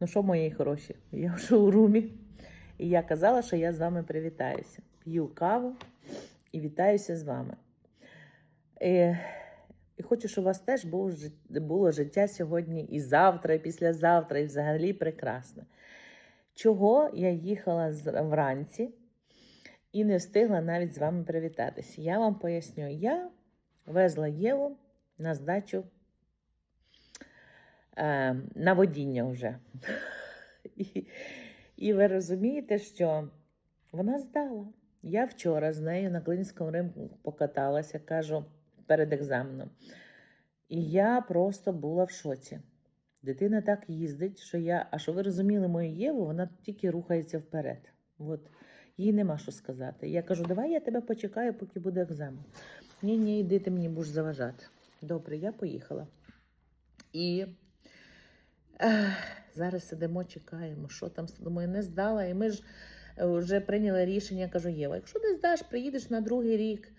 Ну що, мої хороші, я в шоурумі. І я казала, що я з вами привітаюся. П'ю каву і вітаюся з вами. І, і хочу, щоб у вас теж був, було життя сьогодні і завтра, і післязавтра, і взагалі прекрасне. Чого я їхала вранці і не встигла навіть з вами привітатися? Я вам поясню. Я везла Єву на здачу е, на водіння вже. І, і ви розумієте, що вона здала. Я вчора з нею на Клинському ринку покаталася, кажу, перед екзаменом. І я просто була в шоці. Дитина так їздить, що я, а що ви розуміли мою Єву, вона тільки рухається вперед. От. Їй нема що сказати. Я кажу, давай я тебе почекаю, поки буде екзамен. Ні, ні, йди, ти мені будеш заважати. Добре, я поїхала. І ех, зараз сидимо, чекаємо, що там думаю, не здала. І ми ж е, вже прийняли рішення. Кажу, Єва, якщо не здаш, приїдеш на другий рік,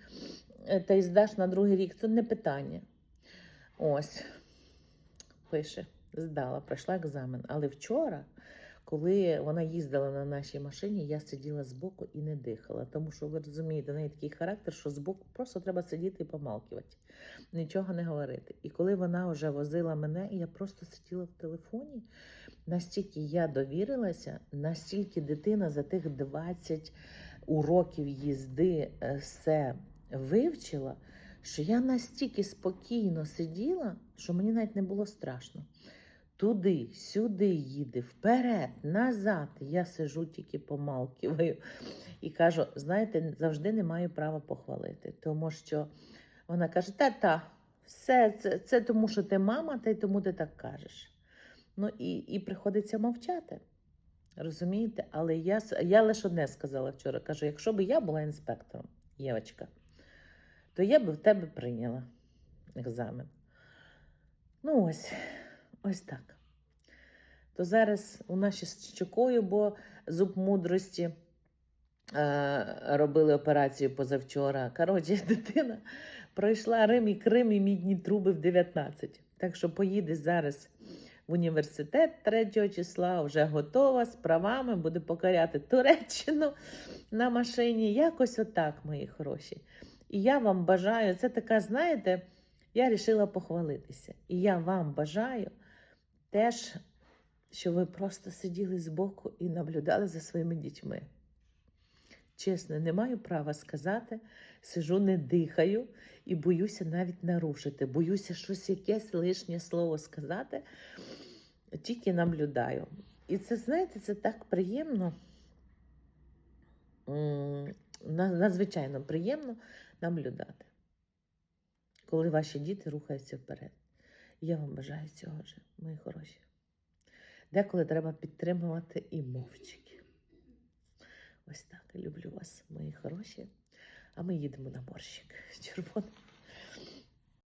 е, та й здаш на другий рік, це не питання. Ось, пише, здала, пройшла екзамен. Але вчора, коли вона їздила на нашій машині, я сиділа збоку і не дихала. Тому що ви розумієте, в неї такий характер, що збоку просто треба сидіти і помалкувати, нічого не говорити. І коли вона вже возила мене, я просто сиділа в телефоні. Настільки я довірилася, настільки дитина за тих 20 уроків їзди е, все вивчила, що я настільки спокійно сиділа, що мені навіть не було страшно. Туди, сюди їде, вперед, назад. Я сижу, тільки помалкиваю і кажу: знаєте, завжди не маю права похвалити, тому що вона каже: та-та, все це, це тому, що ти мама, та й тому ти так кажеш. Ну і, і приходиться мовчати. Розумієте? Але я, я лише одне сказала вчора. Кажу, якщо б я була інспектором, Євочка, то я би в тебе прийняла екзамен. Ну, ось, ось так. То зараз у нас ще з щокою, бо зуб мудрості е, робили операцію позавчора. Коротше, дитина пройшла Рим і Крим і мідні труби в 19. Так що поїде зараз в університет 3 числа, вже готова з правами, буде покоряти Туреччину на машині. Якось отак, мої хороші. І я вам бажаю, це така, знаєте, я вирішила похвалитися. І я вам бажаю теж, щоб ви просто сиділи збоку і наблюдали за своїми дітьми. Чесно, не маю права сказати, сижу, не дихаю і боюся навіть нарушити. Боюся щось якесь лишнє слово сказати, тільки наблюдаю. І це, знаєте, це так приємно, надзвичайно приємно наблюдати, коли ваші діти рухаються вперед. Я вам бажаю цього ж, мої хороші. Деколи треба підтримувати і мовчики. Ось так. Люблю вас, мої хороші. А ми їдемо на борщик червоний.